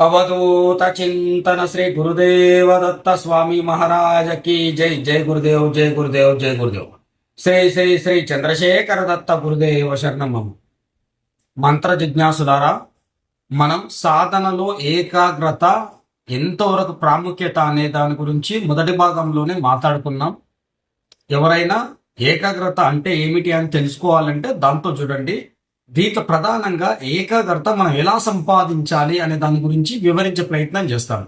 అవధూత చింతన శ్రీ గురుదేవ దత్త స్వామి మహారాజకి జై జై గురుదేవ్ జై గురుదేవ్ జై గురుదేవ్ శ్రీ శ్రీ శ్రీ చంద్రశేఖర దత్త గురుదేవ శరణమం మంత్ర జిజ్ఞాసులారా మనం సాధనలో ఏకాగ్రత ఎంతవరకు ప్రాముఖ్యత అనే దాని గురించి మొదటి భాగంలోనే మాట్లాడుకున్నాం. ఎవరైనా ఏకాగ్రత అంటే ఏమిటి అని తెలుసుకోవాలంటే దాంతో చూడండి. దీంట్లో ప్రధానంగా ఏకాగ్రత మనం ఎలా సంపాదించాలి అనే దాని గురించి వివరించే ప్రయత్నం చేస్తాను.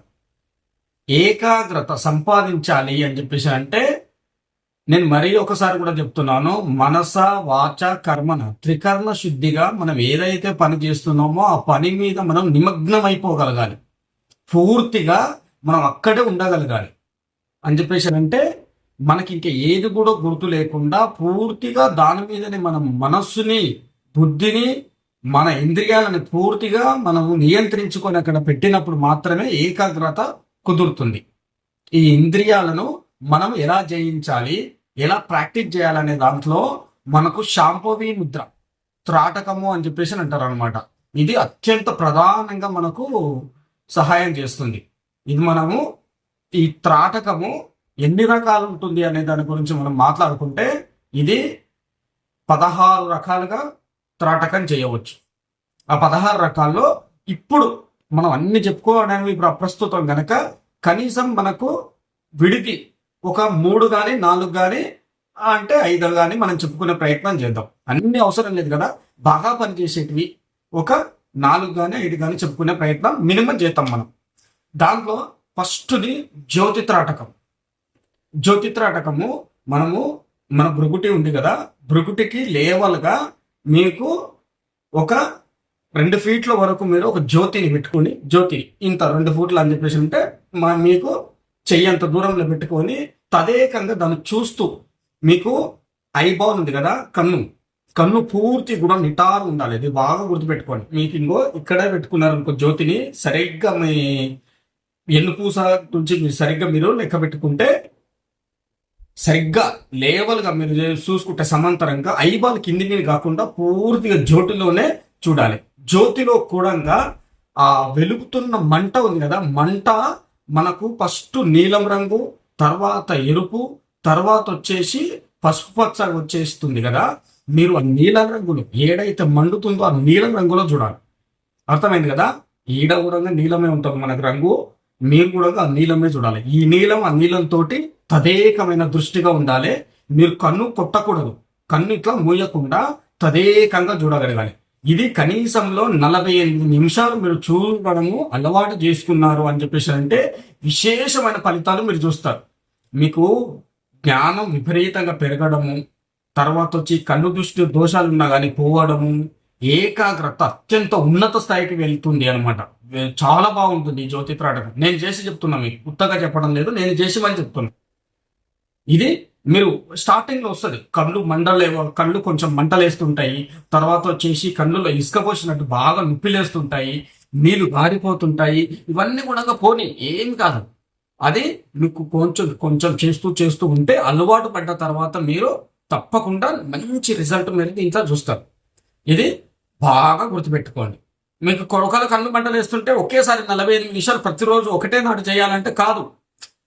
ఏకాగ్రత సంపాదించాలి అని చెప్పేసి అంటే నేను మరీ ఒకసారి కూడా చెప్తున్నాను మనస వాచ కర్మన త్రికర్ణ శుద్ధిగా మనం ఏదైతే పని చేస్తున్నామో ఆ పని మీద మనం నిమగ్నం అయిపోగలగాలి పూర్తిగా మనం అక్కడే ఉండగలగాలి. అని చెప్పేసి అంటే మనకి ఇంకా ఏది కూడా గుర్తు లేకుండా పూర్తిగా దాని మీదనే మనం మనస్సుని బుద్ధిని మన ఇంద్రియాలను పూర్తిగా మనం నియంత్రించుకొని అక్కడ పెట్టినప్పుడు మాత్రమే ఏకాగ్రత కుదురుతుంది. ఈ ఇంద్రియాలను మనం ఎలా జయించాలి ఎలా ప్రాక్టీస్ చేయాలనే దాంట్లో మనకు శాంపోవి ముద్ర త్రాటకము అని చెప్పేసి అంటారు అనమాట ఇది అత్యంత ప్రధానంగా మనకు సహాయం చేస్తుంది. ఇది మనము ఈ త్రాటకము ఎన్ని రకాలు ఉంటుంది అనే దాని గురించి మనం మాట్లాడుకుంటే ఇది పదహారు రకాలుగా త్రాటకం చేయవచ్చు. ఆ పదహారు రకాల్లో ఇప్పుడు మనం అన్ని చెప్పుకోవడానికి ఇప్పుడు అప్రస్తుతం గనక కనీసం మనకు విడిపి ఒక మూడు కానీ నాలుగు కానీ అంటే ఐదు కానీ మనం చెప్పుకునే ప్రయత్నం చేద్దాం. అన్ని అవసరం లేదు కదా. బాగా పనిచేసేటివి ఒక నాలుగు కానీ ఐదు కానీ చెప్పుకునే ప్రయత్నం మినిమం చేద్దాం మనం. దాంట్లో ఫస్ట్ది జ్యోతిత్రాటకం జ్యోతిత్రాటకము మనము మన భృగుటి ఉంది కదా. భృగుటికి లేవల్గా మీకు ఒక రెండు ఫీట్ల వరకు మీరు ఒక జ్యోతిని పెట్టుకొని జ్యోతి ఇంత రెండు ఫీట్లు అని చెప్పేసి ఉంటే మా మీకు చెయ్యంత దూరంలో పెట్టుకొని తదేకంగా దాన్ని చూస్తూ మీకు ఐబాల్ ఉంది కదా కన్ను. కన్ను పూర్తి కూడా నిటారు ఉండాలి. ఇది బాగా గుర్తుపెట్టుకోండి. మీకు ఇంకో ఇక్కడే పెట్టుకున్నారు ఇంకో జ్యోతిని సరిగ్గా మీ ఎన్నుపూస నుంచి మీరు సరిగ్గా మీరు లెక్క పెట్టుకుంటే సరిగ్గా లేవల్గా మీరు చూసుకుంటే సమాంతరంగా ఐబాల్ కింది మీద కాకుండా పూర్తిగా జ్యోతిలోనే చూడాలి. జ్యోతిలో కూడా ఆ వెలుగుతున్న మంట ఉంది కదా మంట మనకు ఫస్ట్ నీలం రంగు తర్వాత ఎరుపు తర్వాత వచ్చేసి పసుపు పచ్చ వచ్చేస్తుంది కదా. మీరు ఆ నీలం రంగులు ఏడైతే మండుతుందో ఆ నీలం రంగులో చూడాలి. అర్థమైంది కదా? ఈడ కూడా నీలమే ఉంటుంది మనకు రంగు మీరు కూడా ఆ నీలమే చూడాలి. ఈ నీలం ఆ నీలంతో తదేకమైన దృష్టిగా ఉండాలి. మీరు కన్ను కొట్టకూడదు. కన్ను ఇట్లా మూయకుండా తదేకంగా చూడగలగాలి. ఇది కనీసంలో నలభై ఎనిమిది నిమిషాలు మీరు చూడడము అలవాటు చేసుకున్నారు అని చెప్పేసి అంటే విశేషమైన ఫలితాలు మీరు చూస్తారు. మీకు జ్ఞానం విపరీతంగా పెరగడము తర్వాత వచ్చి కన్ను దృష్టి దోషాలు ఉన్నా కానీ పోవడము ఏకాగ్రత అత్యంత ఉన్నత స్థాయికి వెళ్తుంది అనమాట చాలా బాగుంటుంది ఈ జ్యోతి ప్రాటకం నేను చేసి చెప్తున్నా మీకు. కొత్తగా చెప్పడం లేదు నేను చేసి మని చెప్తున్నా. ఇది మీరు స్టార్టింగ్లో వస్తుంది. కళ్ళు మండలే కళ్ళు కొంచెం మంటలేస్తుంటాయి. తర్వాత వచ్చేసి కళ్ళులో ఇసుక పోసినట్టు బాగా నొప్పిలేస్తుంటాయి. నీళ్ళు గారిపోతుంటాయి. ఇవన్నీ కూడా పోని ఏం కాదు. అది మీకు కొంచెం కొంచెం చేస్తూ చేస్తూ ఉంటే అలవాటు పడ్డ తర్వాత మీరు తప్పకుండా మంచి రిజల్ట్ మీరు దీంట్లో చూస్తారు. ఇది బాగా గుర్తుపెట్టుకోండి. మీకు కొరకలు కళ్ళు మంటలు వేస్తుంటే ఒకేసారి నలభై ఎనిమిది నిమిషాలు ప్రతిరోజు ఒకటే నాటు చేయాలంటే కాదు.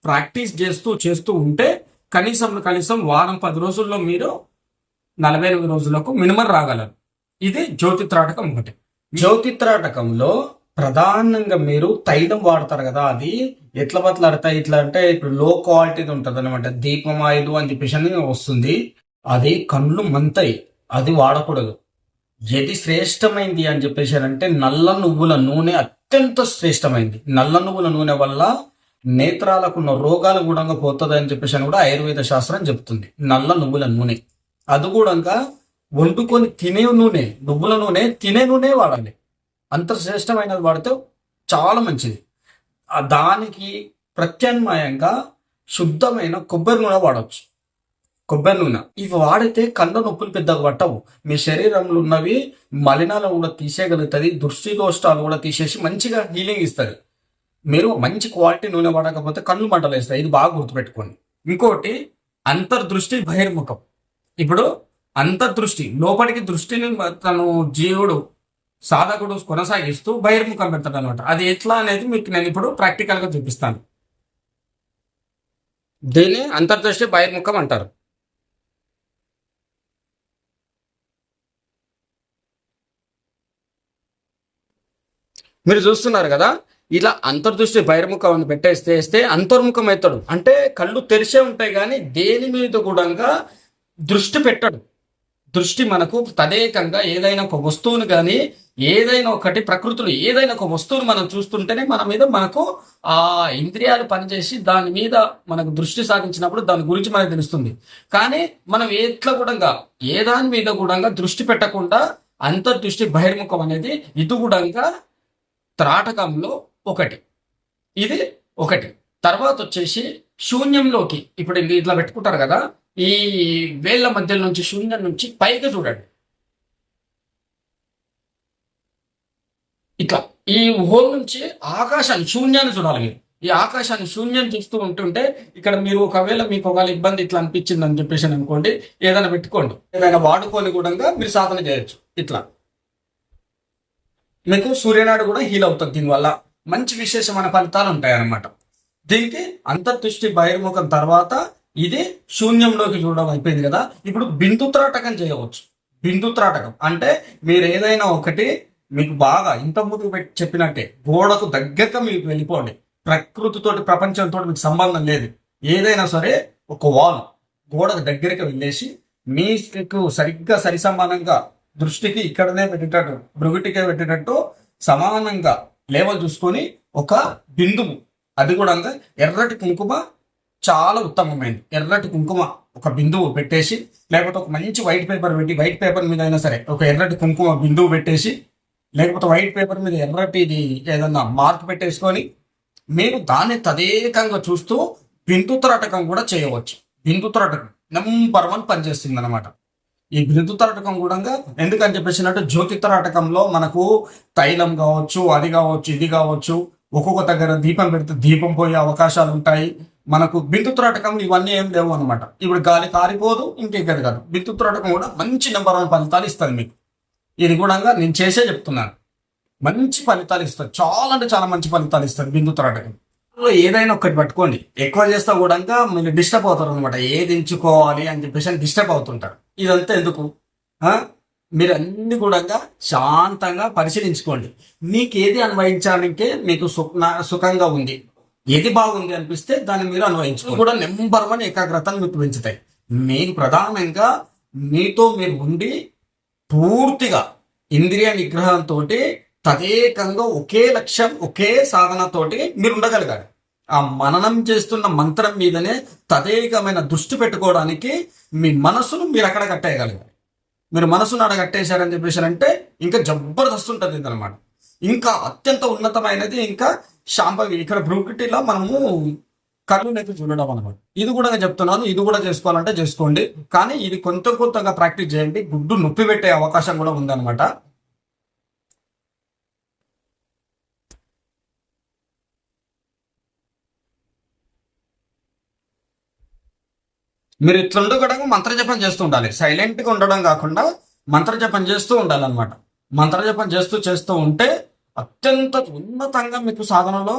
ప్రాక్టీస్ చేస్తూ చేస్తూ ఉంటే కనీసం కనీసం వారం పది రోజుల్లో మీరు నలభై ఎనిమిది రోజులకు మినిమం రాగలరు. ఇది జ్యోతి త్రాటకం ఒకటి. జ్యోతి త్రాటకంలో ప్రధానంగా మీరు తైలం వాడతారు కదా అది ఎట్లా బతలాడతాయి? ఇట్లా అంటే ఇప్పుడు లో క్వాలిటీది ఉంటుంది అనమాట దీపం ఆయిల్ అని చెప్పేసి అని వస్తుంది. అది కండ్లు మంతాయి. అది వాడకూడదు. ఏది శ్రేష్టమైంది అని చెప్పేసి అంటే నల్ల నువ్వుల నూనె అత్యంత శ్రేష్టమైంది. నల్ల నువ్వుల నూనె వల్ల నేత్రాలకు ఉన్న రోగాలు కూడా పోతుంది అని చెప్పేసి అని కూడా ఆయుర్వేద శాస్త్రం చెప్తుంది. నల్ల నువ్వుల నూనె. అది కూడా వండుకొని తినే నూనె నువ్వుల నూనె తినే నూనె వాడాలి. అంత శ్రేష్టమైనది వాడితే చాలా మంచిది. దానికి ప్రత్యామ్నాయంగా శుద్ధమైన కొబ్బరి నూనె వాడవచ్చు కొబ్బరి నూనె. ఇవి వాడితే కళ్ళ నొప్పులు పెద్దగా పట్టవు. మీ శరీరంలో ఉన్నవి మలినాలు కూడా తీసేయగలుగుతుంది దృష్టి దోష్టాలు కూడా తీసేసి మంచిగా హీలింగ్ ఇస్తుంది మీరు మంచి క్వాలిటీ నూనె వాడకపోతే కళ్ళు మంటలు వేస్తాయి. ఇది బాగా గుర్తుపెట్టుకోండి. ఇంకోటి అంతర్దృష్టి బహిర్ముఖం. ఇప్పుడు అంతర్దృష్టి లోపలికి దృష్టిని తను జీవుడు సాధకుడు కొనసాగిస్తూ బహిర్ముఖం పెడతాడు అనమాట అది ఎట్లా అనేది మీకు నేను ఇప్పుడు ప్రాక్టికల్గా చూపిస్తాను. దీన్ని అంతర్దృష్టి బహిర్ముఖం అంటారు. మీరు చూస్తున్నారు కదా ఇలా అంతర్దృష్టి బహిర్ముఖం పెట్టేస్తే వేస్తే అంతర్ముఖం అవుతాడు అంటే కళ్ళు తెరిచే ఉంటాయి కానీ దేని మీద కూడా దృష్టి పెట్టడు. దృష్టి మనకు తదేకంగా ఏదైనా ఒక వస్తువును కానీ ఏదైనా ఒకటి ప్రకృతిలో ఏదైనా ఒక వస్తువును మనం చూస్తుంటేనే మన మీద మనకు ఆ ఇంద్రియాలు పనిచేసి దాని మీద మనకు దృష్టి సాధించినప్పుడు దాని గురించి మనకు తెలుస్తుంది. కానీ మనం ఎట్లా కూడా ఏ దాని మీద కూడా దృష్టి పెట్టకుండా అంతర్దృష్టి బహిర్ముఖం అనేది ఇది కూడా త్రాటకంలో ఒకటి. ఇది ఒకటి. తర్వాత వచ్చేసి శూన్యంలోకి ఇప్పుడు ఇట్లా పెట్టుకుంటారు కదా ఈ వేళ్ళ మధ్యలో నుంచి శూన్యం నుంచి పైకి చూడండి. ఇట్లా ఈ హోల్ నుంచి ఆకాశాన్ని శూన్యాన్ని చూడాలి మీరు. ఈ ఆకాశాన్ని శూన్యం చూస్తూ ఉంటుంటే ఇక్కడ మీరు ఒకవేళ మీకు ఒకవేళ ఇబ్బంది ఇట్లా అనిపించింది అని చెప్పేసి అనుకోండి ఏదైనా పెట్టుకోండి. ఏదైనా వాడుకొని కూడా మీరు సాధన చేయొచ్చు. ఇట్లా. మీకు సూర్యనాడు కూడా హీల్ అవుతుంది దీనివల్ల. మంచి విశేషమైన ఫలితాలు ఉంటాయన్నమాట. దీనికి అంతర్దృష్టి బహిర్ముఖం తర్వాత ఇది శూన్యంలోకి చూడడం అయిపోయింది కదా. ఇప్పుడు బిందు త్రాటకం చేయవచ్చు. బిందు త్రాటకం. అంటే మీరు ఏదైనా ఒకటి మీకు బాగా ఇంత ముందు పెట్టి చెప్పినట్టే గోడకు దగ్గరగా మీకు వెళ్ళిపోండి. ప్రకృతితోటి ప్రపంచంతో మీకు సంబంధం లేదు. ఏదైనా సరే ఒక వాల్ గోడకు దగ్గరికి వెళ్ళేసి మీకు సరిగ్గా సరి సమానంగా దృష్టికి ఇక్కడనే పెట్టేటట్టు బ్రుగుటికే పెట్టేటట్టు సమానంగా లేవల్ చూసుకొని ఒక బిందువు. అది కూడా ఎర్రటి కుంకుమ చాలా ఉత్తమమైనది ఎర్రటి కుంకుమ ఒక బిందువు పెట్టేసి లేకపోతే ఒక మంచి వైట్ పేపర్ పెట్టి వైట్ పేపర్ మీద అయినా సరే ఒక ఎర్రటి కుంకుమ బిందువు పెట్టేసి లేకపోతే వైట్ పేపర్ మీద ఎర్రటిది ఏదన్నా మార్క్ పెట్టేసుకొని మీరు దాన్ని తదేకంగా చూస్తూ బిందు త్రాటకం కూడా చేయవచ్చు. బిందు త్రాటకం నెంబర్ వన్ పనిచేస్తుంది అనమాట ఈ బిందు తరటకం కూడా ఎందుకని చెప్పేసినట్టు జ్యోతి త్రాటకంలో మనకు తైలం కావచ్చు అది కావచ్చు ఇది కావచ్చు ఒక్కొక్క దగ్గర దీపం పెడితే దీపం పోయే అవకాశాలు ఉంటాయి. మనకు బిందు త్రాటకం ఇవన్నీ ఏం లేవు అనమాట ఇప్పుడు గాలి కారిపోదు ఇంకెక్కది కాదు. బిందు త్రాటకం కూడా మంచి నెంబర్ వన్ ఫలితాలు ఇస్తుంది మీకు. ఇది కూడా నేను చేసే చెప్తున్నాను. మంచి ఫలితాలు ఇస్తుంది. చాలా అంటే చాలా మంచి ఫలితాలు ఇస్తుంది బిందు త్రాటకం ఏదైనా ఒకటి పట్టుకోండి. ఎక్కువ చేస్తా కూడా మీరు డిస్టర్బ్ అవుతారు అనమాట ఏది ఎంచుకోవాలి అని చెప్పేసి డిస్టర్బ్ అవుతుంటారు. ఇదంతా ఎందుకు? మీరు అన్ని కూడా శాంతంగా పరిశీలించుకోండి. మీకు ఏది అన్వయించడానికే మీకు సుఖ సుఖంగా ఉంది. ఏది బాగుంది అనిపిస్తే దాన్ని మీరు అన్వయించుకోండి. కూడా నెంబర్ వన్ ఏకాగ్రతను మీకు పెంచుతాయి. మీకు ప్రధానంగా మీతో మీరు ఉండి పూర్తిగా ఇంద్రియ నిగ్రహంతో తదేకంగా ఒకే లక్ష్యం ఒకే సాధనతోటి మీరు ఉండగలగాలి ఆ మననం చేస్తున్న మంత్రం మీదనే తదేకమైన దృష్టి పెట్టుకోవడానికి మీ మనసును మీరు అక్కడ కట్టేయగలగాలి మీరు మనసును అక్కడ కట్టేశారని చెప్పేసి అంటే ఇంకా జబర్దస్త్ ఉంటుంది అనమాట ఇంకా అత్యంత ఉన్నతమైనది ఇంకా శాంభవి ఇక్కడ బ్రూకిటీలో మనము కళ్ళు నైతే చూడడం అనమాట ఇది కూడా నేను చెప్తున్నాను ఇది కూడా చేసుకోవాలంటే చేసుకోండి. కానీ ఇది కొంత కొంతగా ప్రాక్టీస్ చేయండి. గుడ్డు నొప్పి పెట్టే అవకాశం కూడా ఉందన్నమాట. మీరు ఇట్లుండు కూడా మంత్రజపం చేస్తూ ఉండాలి. సైలెంట్గా ఉండడం కాకుండా మంత్రజపం చేస్తూ ఉండాలన్నమాట. మంత్రజపం చేస్తూ చేస్తూ ఉంటే అత్యంత ఉన్నతంగా మీకు సాధనలో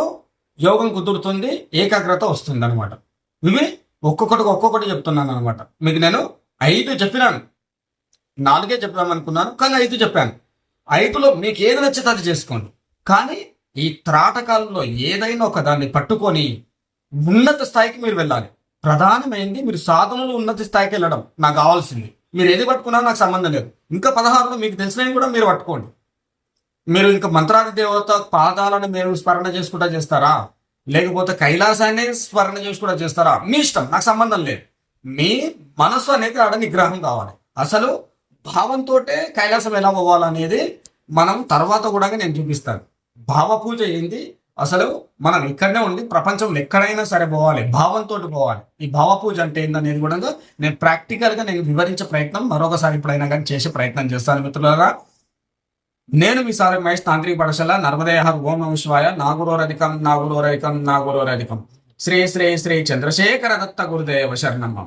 యోగం కుదురుతుంది ఏకాగ్రత వస్తుంది అనమాట ఇవి ఒక్కొక్కటికి ఒక్కొక్కటి చెప్తున్నాను అనమాట మీకు నేను ఐదు చెప్పినాను. నాలుగే చెప్పాను అనుకున్నాను కానీ ఐదు చెప్పాను. ఐదులో మీకు ఏది నచ్చితే అది చేసుకోండి. కానీ ఈ త్రాటకాలలో ఏదైనా ఒక దాన్ని పట్టుకొని ఉన్నత స్థాయికి మీరు వెళ్ళాలి. ప్రధానమైంది మీరు సాధనలు ఉన్నత స్థాయికి వెళ్ళడం. నాకు కావాల్సింది. మీరు ఏది పట్టుకున్నా నాకు సంబంధం లేదు. ఇంకా పదహారులో మీకు తెలిసినవి కూడా మీరు పట్టుకోండి. మీరు ఇంకా మంత్రాది దేవత పాదాలను మీరు స్మరణ చేసుకుంటా చేస్తారా? లేకపోతే కైలాసాన్ని స్మరణ చేసుకుంటా చేస్తారా? మీ ఇష్టం. నాకు సంబంధం లేదు. మీ మనసు అనేది ఆడ నిగ్రహం కావాలి. అసలు భావంతో కైలాసం ఎలా పోవాలనేది మనం తర్వాత కూడా నేను చూపిస్తాను. భావ పూజ ఏంది అసలు మనం ఇక్కడనే ఉండి ప్రపంచంలో ఎక్కడైనా సరే పోవాలి భావంతో పోవాలి. ఈ భావ పూజ అంటే ఏందనేది కూడా నేను ప్రాక్టికల్గా నేను వివరించే ప్రయత్నం మరొకసారి ఎప్పుడైనా కానీ చేసే ప్రయత్నం చేస్తాను మిత్రులారా. నేను మీ సార్ మహేష్ తాంత్రిక పాఠశాల నర్మదేహర్ ఓం నమ శివాయ నాగురోరధికం నాగురోరధికం నాగురోరధికం. శ్రీ శ్రీ శ్రీ చంద్రశేఖర దత్త గురుదేవ శరణమ్మ